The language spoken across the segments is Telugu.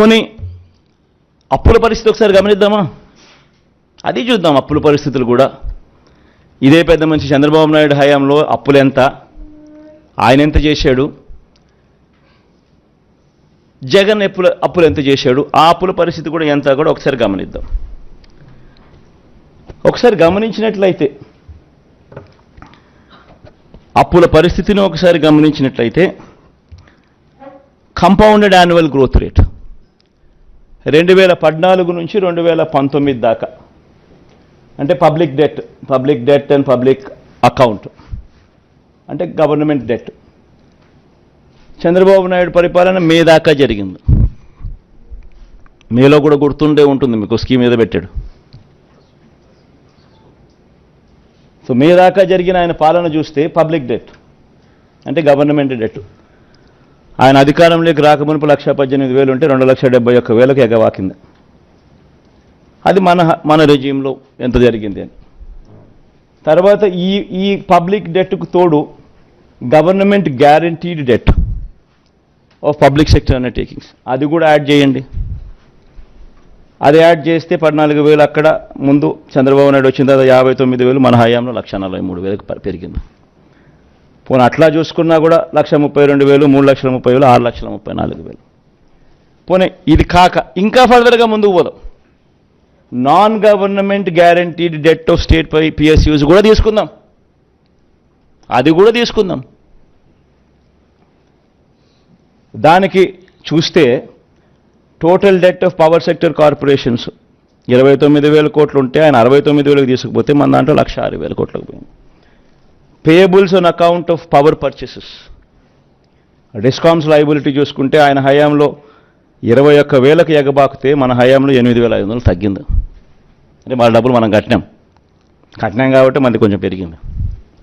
పోనీ అప్పుల పరిస్థితి ఒకసారి గమనిద్దామా? అది చూద్దాం అప్పుల పరిస్థితులు కూడా. ఇదే పెద్ద మంచి చంద్రబాబు నాయుడు హయాంలో అప్పులు ఎంత? ఆయన ఎంత చేశాడు? జగన్ ఎప్పుల అప్పులు ఎంత చేశాడు? ఆ అప్పుల పరిస్థితి కూడా ఎంత కూడా ఒకసారి గమనిద్దాం. ఒకసారి గమనించినట్లయితే అప్పుల పరిస్థితిని ఒకసారి గమనించినట్లయితే కంపౌండెడ్ యాన్యువల్ గ్రోత్ రేట్ రెండు వేల పద్నాలుగు నుంచి రెండు వేల పంతొమ్మిది దాకా. అంటే public debt public debt and public account. అంటే గవర్నమెంట్ డెట్. చంద్రబాబు నాయుడు పరిపాలన మే దాకా జరిగింది. మేలో కూడా గుర్తుండే ఉంటుంది మీకు స్కీమ్ మీద పెట్టాడు. సో మే దాకా జరిగిన ఆయన పాలన చూస్తే పబ్లిక్ డెట్ అంటే గవర్నమెంట్ డెట్. ఆయన అధికారంలోకి రాకమునుపు లక్ష పద్దెనిమిది వేలు ఉంటే రెండు లక్ష డెబ్బై ఒక్క వేలకు ఎగవాకింది. అది మన మన రెజీంలో ఎంత జరిగింది అని. తర్వాత ఈ ఈ పబ్లిక్ డెట్కు తోడు government guaranteed debt of public sector undertakings అది కూడా యాడ్ చేయండి. అది యాడ్ చేస్తే పద్నాలుగు వేలు అక్కడ ముందు చంద్రబాబు నాయుడు వచ్చిన తర్వాత యాభై తొమ్మిది వేలు మన హయాంలో లక్ష నలభై మూడు వేలకు పెరిగింది. పోనీ అట్లా చూసుకున్నా కూడా లక్ష ముప్పై రెండు వేలు మూడు లక్షల ముప్పై వేలు ఆరు లక్షల ముప్పై నాలుగు వేలు. పోనీ ఇది కాక ఇంకా ఫర్దర్గా ముందుకు పోదాం. Non government guaranteed debt of state pi PSUs కూడా తీసుకుందాం. అది కూడా తీసుకుందాం. దానికి చూస్తే total debt of power sector corporations ఇరవై తొమ్మిది వేల కోట్లు ఉంటే ఆయన అరవై తొమ్మిది వేలకు తీసుకుపోతే మన దాంట్లో లక్ష ఆరు వేల కోట్లకు పోయింది. Payables on account of power purchases discoms liability చూసుకుంటే ఆయన హయాంలో ఇరవై ఒక్క వేలకు ఎగబాకితే మన హయాంలో ఎనిమిది వేల ఐదు వందలు తగ్గింది. అంటే మన డబ్బులు మనం కట్టినాం. కట్టినాం కాబట్టి మనది కొంచెం పెరిగింది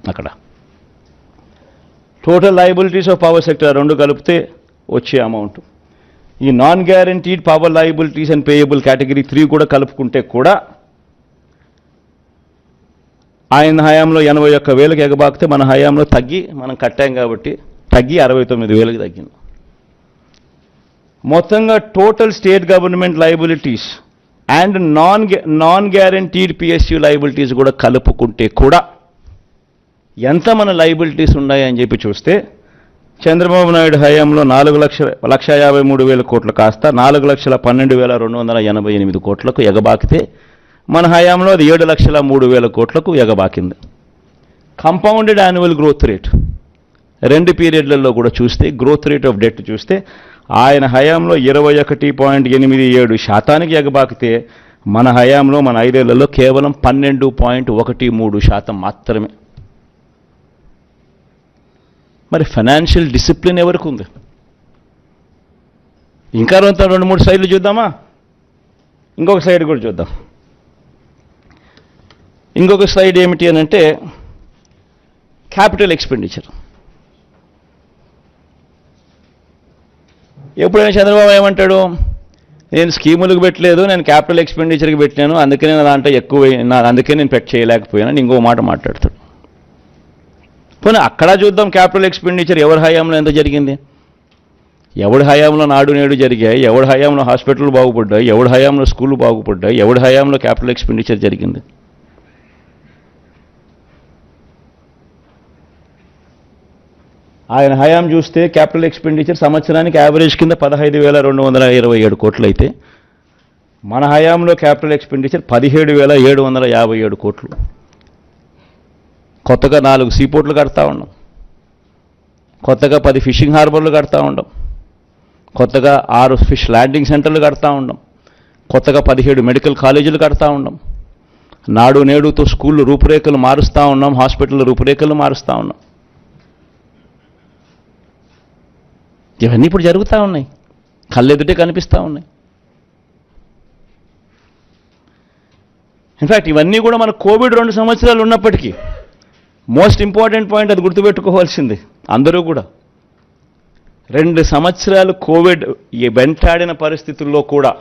అక్కడ. Total liabilities of power sector రెండు కలిపితే వచ్చే అమౌంట్ ఈ non guaranteed power liabilities and payable category three కూడా కలుపుకుంటే కూడా ఆయన హయాంలో ఎనభై ఒక్క వేలకు ఎగబాకితే మన హయాంలో తగ్గి మనం కట్టాం కాబట్టి తగ్గి అరవై తొమ్మిది వేలకు తగ్గింది. మొత్తంగా total state government liabilities and non non guaranteed PSU liabilities కూడా కలుపుకుంటే కూడా ఎంత మన లైబిలిటీస్ ఉన్నాయని చెప్పి చూస్తే చంద్రబాబు నాయుడు హయాంలో నాలుగు లక్షల లక్ష యాభై మూడు వేల కోట్లు కాస్త నాలుగు లక్షల పన్నెండు వేల రెండు వందల ఎనభై ఎనిమిది కోట్లకు ఎగబాకితే మన హయాంలో అది ఏడు లక్షల మూడు వేల కోట్లకు ఎగబాకింది. కంపౌండెడ్ యాన్యువల్ గ్రోత్ రేట్ రెండు పీరియడ్లలో కూడా చూస్తే గ్రోత్ రేట్ ఆఫ్ డెట్ చూస్తే ఆయన హయాంలో ఇరవై ఒకటి పాయింట్ ఎనిమిది ఏడు శాతానికి ఎగబాకితే మన హయాంలో మన ఐదేళ్ళలో కేవలం పన్నెండు పాయింట్ ఒకటి మూడు శాతం మాత్రమే. మరి ఫైనాన్షియల్ డిసిప్లిన్ ఎవరికి ఉంది? ఇంకా రెండు మూడు సైడ్లు చూద్దామా? ఇంకొక సైడ్ కూడా చూద్దాం. ఇంకొక స్లైడ్ ఏమిటి అని అంటే క్యాపిటల్ ఎక్స్పెండిచర్ ఎప్పుడైనా చంద్రబాబు ఏమంటాడు? నేను స్కీములకు పెట్టలేదు నేను క్యాపిటల్ ఎక్స్పెండిచర్కి పెట్టినాను అందుకనే నా దాంట్లో ఎక్కువ నా అందుకే నేను పెట్ చేయలేకపోయాను ఇంకో మాట మాట్లాడతాడు. పోనీ అక్కడ చూద్దాం క్యాపిటల్ ఎక్స్పెండిచర్ ఎవరి హయాంలో ఎంత జరిగింది? ఎవడి హయాంలో నాడు నేడు జరిగాయి? ఎవడి హయాంలో హాస్పిటల్ బాగుపడ్డాయి? ఎవడి హయాంలో స్కూళ్ళు బాగుపడ్డాయి? ఎవడి హయాంలో క్యాపిటల్ ఎక్స్పెండిచర్ జరిగింది? ఆయన హయాం చూస్తే క్యాపిటల్ ఎక్స్పెండిచర్ సంవత్సరానికి యావరేజ్ కింద పదహైదు వేల రెండు వందల ఇరవై ఏడు కోట్లు అయితే మన హయాంలో క్యాపిటల్ ఎక్స్పెండిచర్ పదిహేడు వేల ఏడు వందల యాభై ఏడు కోట్లు. కొత్తగా నాలుగు సీపోర్ట్లు కడతా ఉన్నాం కొత్తగా పది ఫిషింగ్ హార్బర్లు కడతా ఉండం. కొత్తగా ఆరు ఫిష్ ల్యాండింగ్ సెంటర్లు కడతా ఉండం. కొత్తగా పదిహేడు మెడికల్ కాలేజీలు కడతా ఉండం. నాడు నేడుతో స్కూళ్ళు రూపురేఖలు మారుస్తూ ఉన్నాం హాస్పిటల్ రూపురేఖలు మారుస్తూ ఉన్నాం ఇవన్నీ ఇప్పుడు జరుగుతూ ఉన్నాయి. కళ్ళెదుటే కనిపిస్తూ ఉన్నాయి. ఇన్ఫ్యాక్ట్ ఇవన్నీ కూడా మన కోవిడ్ రెండు సంవత్సరాలు ఉన్నప్పటికీ మోస్ట్ ఇంపార్టెంట్ పాయింట్ అది గుర్తుపెట్టుకోవాల్సింది. అందరూ కూడా. రెండు సంవత్సరాలు కోవిడ్ ఈ వెంటాడిన పరిస్థితుల్లో కూడా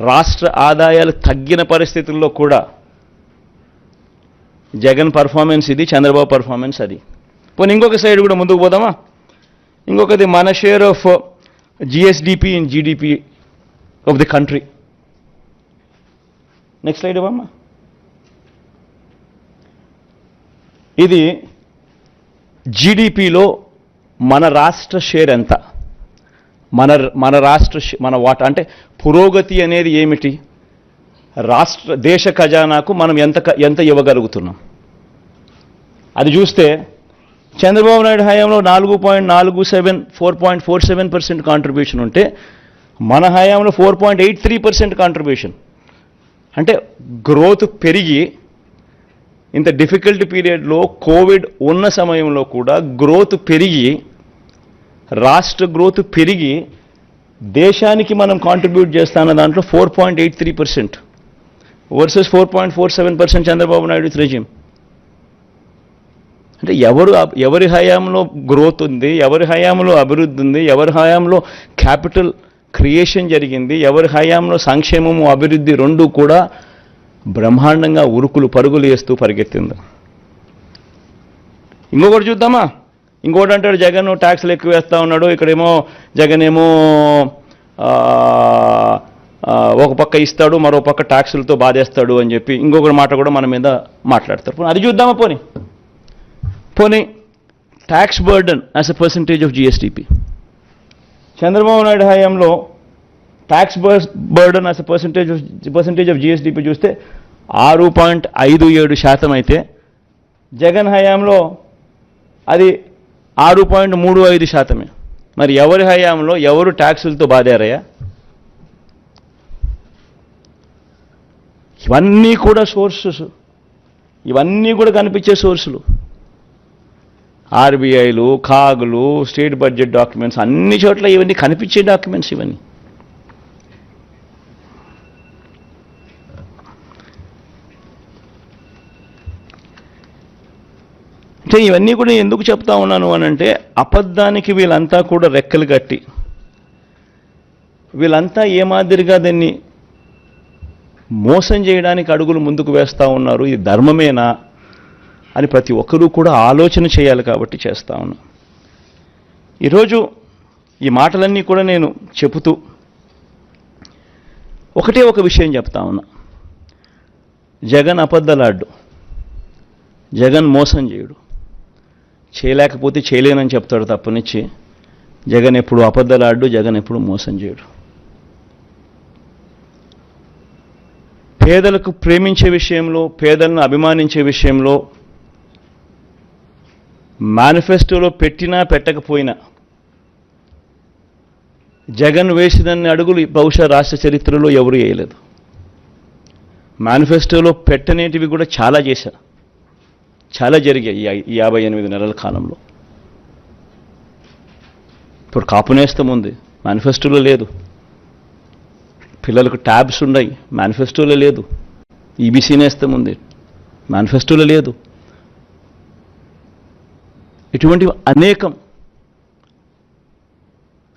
రాష్ట్ర ఆదాయాలు తగ్గిన పరిస్థితుల్లో కూడా జగన్ పర్ఫార్మెన్స్ ఇది చంద్రబాబు పర్ఫార్మెన్స్ అది. పోనీ ఇంకొక సైడ్ కూడా ముందుకు పోదామా? ఇంకొకది మన share of GSDP in GDP of the country next slide ఇవ్వమ్మా. ఇది జీడిపిలో మన రాష్ట్ర షేర్ ఎంత? మన మన రాష్ట్ర మన వాటా అంటే పురోగతి అనేది ఏమిటి? రాష్ట్ర దేశ ఖజానాకు మనం ఎంత ఎంత ఇవ్వగలుగుతున్నాం? అది చూస్తే చంద్రబాబు నాయుడు హయాంలో నాలుగు పాయింట్ నాలుగు seven four point four seven percent contribution ఉంటే మన హయాంలో four point eight three percent contribution అంటే గ్రోత్ పెరిగి ఇంత డిఫికల్ట్ పీరియడ్లో కోవిడ్ ఉన్న సమయంలో కూడా గ్రోత్ పెరిగి రాష్ట్ర గ్రోత్ పెరిగి దేశానికి మనం కాంట్రిబ్యూట్ చేస్తాన్న దాంట్లో four point eight three percent versus four point four seven percent Chandrababu Naidu resume అంటే ఎవరు ఎవరి హయాంలో గ్రోత్ ఉంది ఎవరి హయాంలో అభివృద్ధి ఉంది ఎవరి హయాంలో క్యాపిటల్ క్రియేషన్ జరిగింది ఎవరి హయాంలో సంక్షేమము అభివృద్ధి రెండు కూడా బ్రహ్మాండంగా ఉరుకులు పరుగులు వేస్తూ పరిగెత్తింది. ఇంకొకటి చూద్దామా? ఇంకోటి అంటాడు జగన్ ట్యాక్స్లు ఎక్కువ వేస్తూ ఉన్నాడు ఇక్కడేమో జగన్ ఏమో ఒక పక్క ఇస్తాడు మరో పక్క ట్యాక్సులతో బాధేస్తాడు అని చెప్పి ఇంకొకటి మాట కూడా మన మీద మాట్లాడతారు. అది చూద్దామా పోనీ? పోనీ tax burden as a percentage of GSDP Chandrababu Naidu హయాంలో tax burden as a percentage of percentage of GSDP చూస్తే ఆరు పాయింట్ ఐదు ఏడు శాతం అయితే జగన్ హయాంలో అది ఆరు పాయింట్ మూడు ఐదు శాతమే. మరి ఎవరి హయాంలో ఎవరు ట్యాక్సులతో బాధారయ్యా? ఇవన్నీ కూడా సోర్సెస్ ఇవన్నీ కూడా కనిపించే సోర్సులు ఆర్బీఐలు కాగులు స్టేట్ బడ్జెట్ డాక్యుమెంట్స్ అన్ని చోట్ల ఇవన్నీ కనిపించే డాక్యుమెంట్స్ ఇవన్నీ. అంటే ఇవన్నీ కూడా ఎందుకు చెప్తా ఉన్నాను అని అంటే అబద్ధానికి వీళ్ళంతా కూడా రెక్కలు కట్టి వీళ్ళంతా ఏ మాదిరిగా దాన్ని మోసం చేయడానికి అడుగులు ముందుకు వేస్తూ ఉన్నారు ఇది ధర్మమేనా? అని ప్రతి ఒక్కరూ కూడా ఆలోచన చేయాలి కాబట్టి చేస్తా ఉన్నా. ఈరోజు ఈ మాటలన్నీ కూడా నేను చెబుతూ ఒకటే ఒక విషయం చెప్తా ఉన్నా. జగన్ అబద్ధలాడ్డు. జగన్ మోసం చేయడు. చేయలేకపోతే చేయలేనని చెప్తాడు తప్పనిచ్చి. జగన్ ఎప్పుడు అబద్ధలాడ్డు జగన్ ఎప్పుడు మోసం చేయడు. పేదలకు ప్రేమించే విషయంలో పేదలను అభిమానించే విషయంలో మేనిఫెస్టోలో పెట్టినా పెట్టకపోయినా జగన్ వేసినన్ని అడుగులు బహుశా రాష్ట్ర చరిత్రలో ఎవరు వేయలేదు. మేనిఫెస్టోలో పెట్టనేటివి కూడా చాలా చేశా చాలా జరిగాయి ఈ యాభై ఎనిమిది నెలల కాలంలో. ఇప్పుడు కాపునేస్తం ఉంది. మేనిఫెస్టోలో లేదు. పిల్లలకు ట్యాబ్స్ ఉన్నాయి. మేనిఫెస్టోలో లేదు. ఈబీసీ నేస్తం ఉంది. మేనిఫెస్టోలో లేదు. ఇటువంటివి అనేకం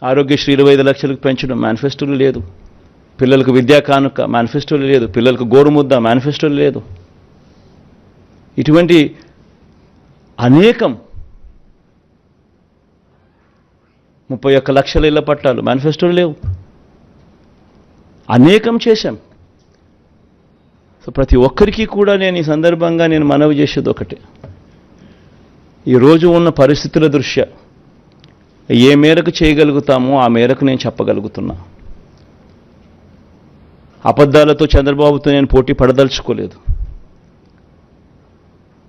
ఆరోగ్యశ్రీ ఇరవై ఐదు లక్షలకు పెంచడం మేనిఫెస్టోలు లేదు. పిల్లలకు విద్యా కానుక మేనిఫెస్టోలు లేదు. పిల్లలకు గోరుముద్ద మేనిఫెస్టోలు లేదు. ఇటువంటి అనేకం ముప్పై ఒక్క లక్షల ఇళ్ళ పట్టాలు మేనిఫెస్టోలు లేవు. అనేకం చేశాం. సో ప్రతి ఒక్కరికి కూడా నేను ఈ సందర్భంగా నేను మనవి చేసేది ఒకటే. ఈరోజు ఉన్న పరిస్థితుల దృష్ట్యా ఏ మేరకు చేయగలుగుతామో ఆ మేరకు నేను చెప్పగలుగుతున్నా. అబద్ధాలతో చంద్రబాబుతో నేను పోటీ పడదలుచుకోలేదు.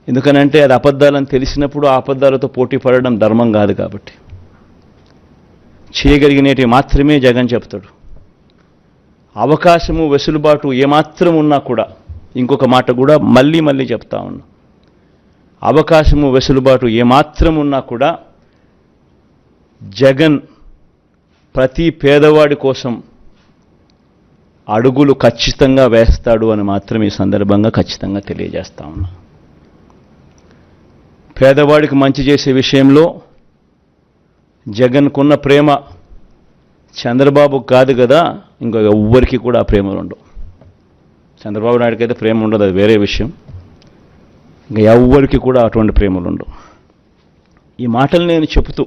ఎందుకనంటే అది అబద్ధాలని తెలిసినప్పుడు ఆ అబద్ధాలతో పోటీ పడడం ధర్మం కాదు కాబట్టి. చేయగలిగినవి మాత్రమే జగన్ చెప్తాడు. అవకాశము వెసులుబాటు ఏమాత్రం ఉన్నా కూడా ఇంకొక మాట కూడా మళ్ళీ మళ్ళీ చెప్తా ఉన్నా. అవకాశము వెసులుబాటు ఏమాత్రం ఉన్నా కూడా జగన్ ప్రతి పేదవాడి కోసం అడుగులు ఖచ్చితంగా వేస్తాడు అని మాత్రం ఈ సందర్భంగా ఖచ్చితంగా తెలియజేస్తా ఉన్నా. పేదవాడికి మంచి చేసే విషయంలో జగన్కున్న ప్రేమ చంద్రబాబు కాదు కదా ఇంకొక ఎవ్వరికి కూడా ఆ ప్రేమలు ఉండవు. చంద్రబాబు నాయుడికైతే అయితే ప్రేమ ఉండదు అది వేరే విషయం. ఇంకా ఎవ్వరికి కూడా అటువంటి ప్రేమలు ఉండవు ఈ మాటలు నేను చెబుతూ